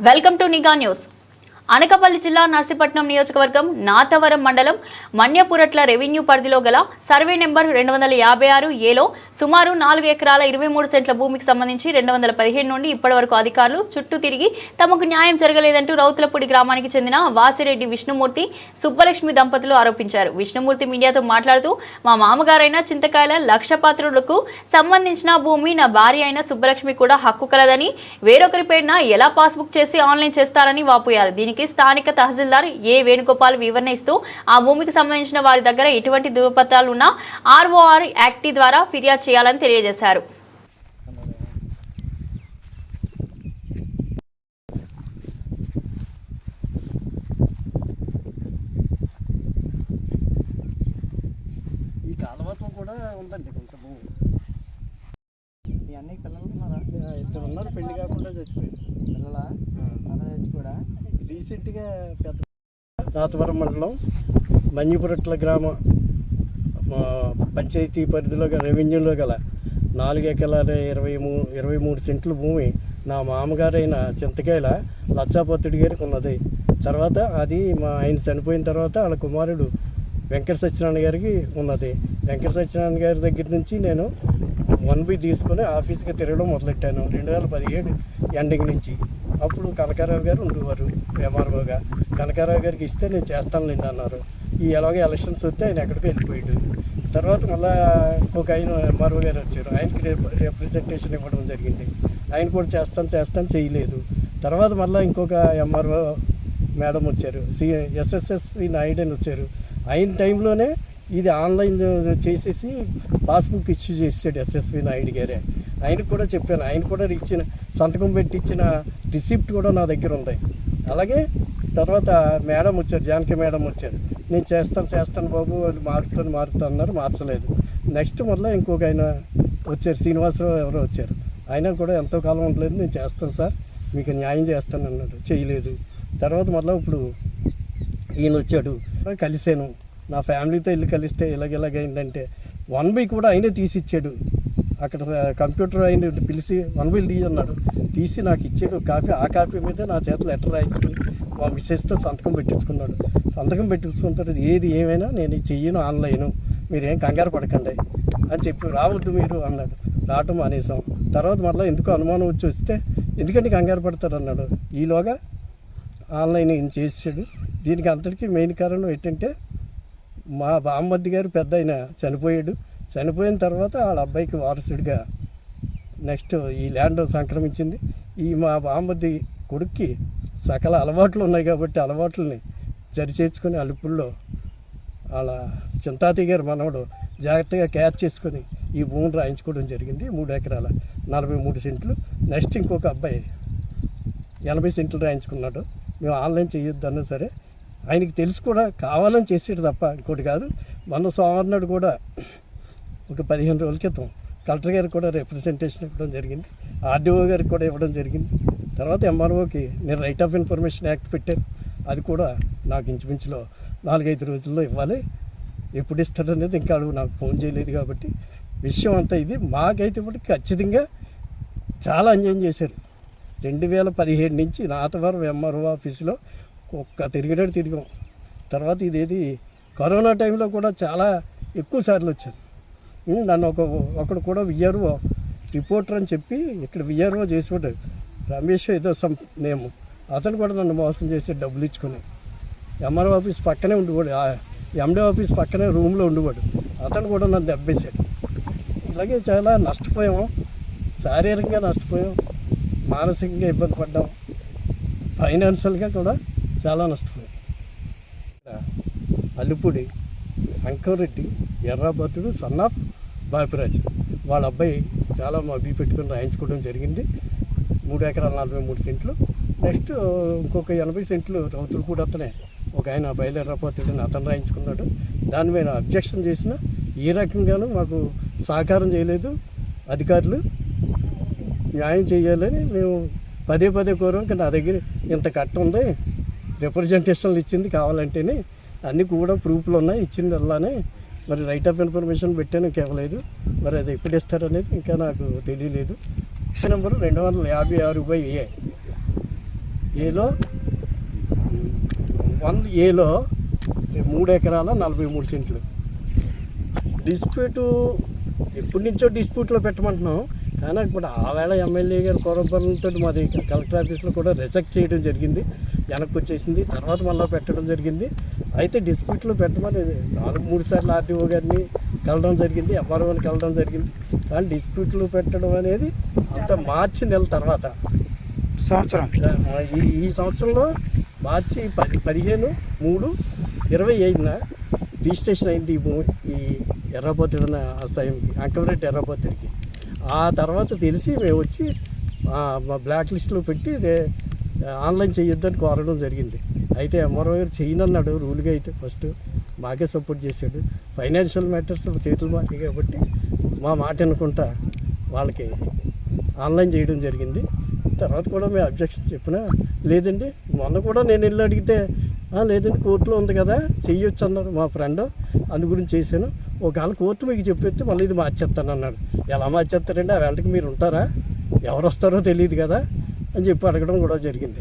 Welcome to నిఘా news Anakapalli జిల్లా నర్సీపట్నం నియోజకవర్గం నాతవరం మండలం మన్యపురట్ల రెవెన్యూ పరిధిలో గల సర్వే నెంబర్ రెండు వందల యాభై ఆరు ఏలో సుమారు నాలుగు ఎకరాల ఇరవై మూడు సెంట్ల భూమికి సంబంధించి రెండు వందల పదిహేను నుండి ఇప్పటివరకు అధికారులు చుట్టూ తిరిగి తమకు న్యాయం జరగలేదంటూ రౌతులపూడి గ్రామానికి చెందిన వాసిరెడ్డి విష్ణుమూర్తి సుబ్బలక్ష్మి దంపతులు ఆరోపించారు. విష్ణుమూర్తి మీడియాతో మాట్లాడుతూ మా మామగారైన చింతకాయల లక్షపాత్రులకు సంబంధించిన భూమి నా భార్య అయిన సుబ్బలక్ష్మి కూడా హక్కు కలదని వేరొకరి పేరున ఎలా పాస్బుక్ చేసి ఆన్లైన్ చేస్తారని వాపోయారు. దీనికి స్థానిక తహసీల్దార్ ఏ వేణుగోపాల్ వివరణ ఇస్తూ ఆ భూమికి సంబంధించిన వారి దగ్గర ఎటువంటి దురపత్రాలు ఉన్నా ఆర్ఓఆర్ యాక్ట్ ద్వారా ఫిర్యాదు చేయాలని తెలియజేశారు. ఈ కాలువతో కూడా ఉందండి కొంత భూమి మీ అన్నయ్య పిల్లలు ఇద్దరు ఉన్నారు పెళ్ళి చచ్చిపోయింది. పిల్లలా? కూడా? రీసెంట్గా పెద్ద నాతవరం మండలం మన్యపురట్ల గ్రామ పంచాయతీ పరిధిలో గల రెవెన్యూలో గల నాలుగు ఎకరాల ఇరవై మూ ఇరవై మూడు సెంట్ల భూమి నా మామగారైన చింతకాయల లచ్చాపత్తుడి గారికి ఉన్నది. తర్వాత అది మా ఆయన చనిపోయిన తర్వాత వాళ్ళ కుమారుడు వెంకట సత్యనారాయణ గారికి ఉన్నది. వెంకట సత్యనారాయణ గారి దగ్గర నుంచి నేను వన్ బి తీసుకొని ఆఫీస్కి తిరగడం మొదలెట్టాను. రెండు వేల పదిహేడు ఎండింగ్ నుంచి. అప్పుడు కనకారావు గారు ఉండేవారు ఎంఆర్ఓగా. కనకారావు గారికి ఇస్తే నేను చేస్తానులేండి అన్నారు. ఈ ఎలాగో ఎలక్షన్స్ వస్తే ఆయన ఎక్కడికి వెళ్ళిపోయాడు. తర్వాత మళ్ళీ ఒక ఆయన ఎంఆర్ఓ గారు వచ్చారు. ఆయనకి రిప్రజెంటేషన్ ఇవ్వడం జరిగింది. ఆయన కూడా చేస్తాను చేస్తాను చేయలేదు. తర్వాత మళ్ళీ ఇంకొక ఎంఆర్ఓ మేడం వచ్చారు. C S S S Naidu అని వచ్చారు. ఆయన టైంలోనే ఇది ఆన్లైన్ చేసేసి పాస్బుక్ ఇష్యూ చేసాడు ఎస్ఎస్వి నాయుడు గారే. ఆయనకు కూడా చెప్పాను ఆయన కూడా ఇచ్చిన సంతకం పెట్టి ఇచ్చిన రిసిప్ట్ కూడా నా దగ్గర ఉంది. అలాగే తర్వాత మేడం వచ్చారు జానకి మేడం వచ్చారు. నేను చేస్తాను చేస్తాను బాబు అది మారుతాను మారుతాను అన్నారు మార్చలేదు. నెక్స్ట్ మళ్ళీ ఇంకొక ఆయన వచ్చారు శ్రీనివాసరావు ఎవరో వచ్చారు. ఆయన కూడా ఎంతో కాలం ఉండలేదు నేను చేస్తాను సార్ మీకు న్యాయం చేస్తాను అన్నాడు చేయలేదు. తర్వాత మళ్ళీ ఇప్పుడు ఈయన వచ్చాడు కలిశాను. నా ఫ్యామిలీతో వెళ్ళి కలిస్తే ఇలాగ ఇలాగ వన్ బై కూడా ఆయనే తీసి ఇచ్చాడు అక్కడ కంప్యూటర్ ఆయన పిలిచి వన్ బై తీసి తీసి నాకు ఇచ్చాడు కాపీ ఆ కాపీ మీద నా చేత లెటర్ రాయించుకుని మా మిస్సెస్తో సంతకం పెట్టించుకున్నాడు. సంతకం పెట్టించుకున్న ఏది ఏమైనా నేను చెయ్యను ఆన్లైన్. మీరేం కంగారు పడకండి అని చెప్పి రావద్దు మీరు అన్నాడు. రావటం మానేసాం తర్వాత మళ్ళీ ఎందుకు అనుమానం వచ్చి వస్తే ఎందుకంటే కంగారు పడతాడు అన్నాడు. ఈలోగా ఆన్లైన్ ఈయన చేసాడు దీనికి అంతటికీ మెయిన్ కారణం ఏంటంటే మా బామ్మద్ది గారు పెద్ద ఆయన చనిపోయాడు. చనిపోయిన తర్వాత వాళ్ళ అబ్బాయికి వారసుడిగా నెక్స్ట్ ఈ ల్యాండ్ సంక్రమించింది. ఈ మా బామ్మద్ది కొడుక్కి సకల అలవాట్లు ఉన్నాయి కాబట్టి అలవాట్లని సరిచేర్చుకొని అలుపుల్లో వాళ్ళ చింతాతి గారు మనవడు జాగ్రత్తగా క్యాచ్ చేసుకొని ఈ భూమిని రాయించుకోవడం జరిగింది. మూడు ఎకరాల నలభై మూడు సెంట్లు. నెక్స్ట్ ఇంకొక అబ్బాయి ఎనభై సెంట్లు రాయించుకున్నాడు. మేము ఆన్లైన్ చేయొద్దన్నా సరే ఆయనకి తెలిసి కూడా కావాలని చేసాడు తప్ప ఇంకోటి కాదు. మొన్న సోమవారం కూడా ఒక పదిహేను రోజుల క్రితం కలెక్టర్ గారికి కూడా రిప్రజెంటేషన్ ఇవ్వడం జరిగింది. ఆర్డీఓ గారికి కూడా ఇవ్వడం జరిగింది. తర్వాత ఎంఆర్ఓకి నేను రైట్ ఆఫ్ ఇన్ఫర్మేషన్ యాక్ట్ పెట్టాను. అది కూడా నాకు ఇంచుమించులో నాలుగైదు రోజుల్లో ఇవ్వాలి. ఎప్పుడు ఇస్తాడనేది ఇంకా అడుగు నాకు ఫోన్ చేయలేదు కాబట్టి. విషయం అంతా ఇది. మాకైతే ఇప్పుడు ఖచ్చితంగా చాలా అన్యాయం చేశారు. రెండు వేల పదిహేడు నుంచి నాతవరం ఎంఆర్ఓ ఆఫీసులో ఒక్క తిరిగేటట్టు తిరిగాం. తర్వాత ఇదేది కరోనా టైంలో కూడా చాలా ఎక్కువ సార్లు వచ్చాను నన్ను ఒక ఒకడు కూడా విఆర్ఓ రిపోర్టర్ అని చెప్పి ఇక్కడ విఆర్ఓ చేసేవాడు రమేష్ ఏదో సం నేమ్. అతను కూడా నన్ను మోసం చేసి డబ్బులు ఇచ్చుకుని. ఎంఆర్ఓ ఆఫీస్ పక్కనే ఉండేవాడు. ఎండే ఆఫీస్ పక్కనే రూమ్లో ఉండేవాడు. అతను కూడా నన్ను దెబ్బేశాడు. ఇలాగే చాలా నష్టపోయాము శారీరకంగా నష్టపోయాం. మానసికంగా ఇబ్బంది పడ్డాం. ఫైనాన్షియల్గా కూడా చాలా నష్టమే. Allupudi Ankareddy Errabaddudu son of Bapiraju. వాళ్ళ అబ్బాయి చాలా మా బీ పెట్టుకుని రాయించుకోవడం జరిగింది. మూడు ఎకరాల నలభై మూడు సెంట్లు. నెక్స్ట్ ఇంకొక ఎనభై సెంట్లు రౌతులు కూడా అతనే. ఒక ఆయన బయలుదేరపోతాడని అతను రాయించుకున్నాడు. దాని మీద అబ్జెక్షన్ చేసిన ఏ రకంగానూ మాకు సహకారం చేయలేదు. అధికారులు న్యాయం చేయాలని మేము పదే పదే కోరాం. కానీ నా దగ్గర ఇంత కట్ట ఉంది. రిప్రజెంటేషన్లు ఇచ్చింది కావాలంటేనే అన్నీ కూడా ప్రూఫ్లు ఉన్నాయి ఇచ్చింది అలానే మరి రైట్ ఆఫ్ ఇన్ఫర్మేషన్ పెట్టాను ఇవ్వలేదు మరి అది ఎప్పుడు ఇస్తారనేది ఇంకా నాకు తెలియలేదు. నెంబర్ రెండు వందల యాభై ఆరు బై ఏ. ఏలో? వన్ ఏలో మూడు ఎకరాల నలభై మూడు సెంట్లు. డిస్ప్యూటు ఎప్పటి నుంచో డిస్ప్యూట్లో పెట్టమంటున్నాం. కానీ ఇప్పుడు ఆ వేళ ఎమ్మెల్యే గారు కొరబలంతో మాది కలెక్టర్ ఆఫీస్లో కూడా రిజెక్ట్ చేయడం జరిగింది. వెనక్కి వచ్చేసింది. తర్వాత మళ్ళీ పెట్టడం జరిగింది. అయితే డిస్ప్యూట్లో పెట్టమని నాలుగు మూడు సార్లు ఆర్టీఓ గారిని కలవడం జరిగింది. ఎంఆర్ఓని కలవడం జరిగింది. కానీ డిస్ప్యూట్లు పెట్టడం అనేది అంత మార్చి నెల తర్వాత. సంవత్సరం. ఈ ఈ సంవత్సరంలో మార్చి పది పదిహేను మూడు ఇరవై ఐదున రిజిస్ట్రేషన్ అయింది ఈ ఎర్రపోతుడి అసహ్యంకి అంకమరెడ్డి ఎర్రపోతుడికి ఆ తర్వాత తెలిసి మేము వచ్చి బ్లాక్ లిస్ట్లో పెట్టి ఆన్లైన్ చేయొద్దని కోరడం జరిగింది. అయితే ఎంఆర్ఓ గారు చేయనన్నాడు రూల్గా అయితే ఫస్ట్ మాకే సపోర్ట్ చేశాడు. ఫైనాన్షియల్ మ్యాటర్స్ చేతులు మాకే కాబట్టి మా మాట అనుకుంటా వాళ్ళకి ఆన్లైన్ చేయడం జరిగింది. తర్వాత కూడా మేము అబ్జెక్షన్ చెప్పినా లేదండి మొన్న కూడా నేను వెళ్ళి అడిగితే లేదంటే లేదండి కోర్టులో ఉంది కదా చెయ్యొచ్చు అన్నారు మా ఫ్రెండ్. అందు గురించి చేశాను. ఒకవేళ కోర్టు మీకు చెప్పేస్తే మళ్ళీ ఇది మార్చేస్తాను అన్నాడు. ఎలా మార్చేస్తారండి? ఆ వేళకి మీరు ఉంటారా? ఎవరు వస్తారో తెలియదు కదా అని చెప్పి అడగడం కూడా జరిగింది.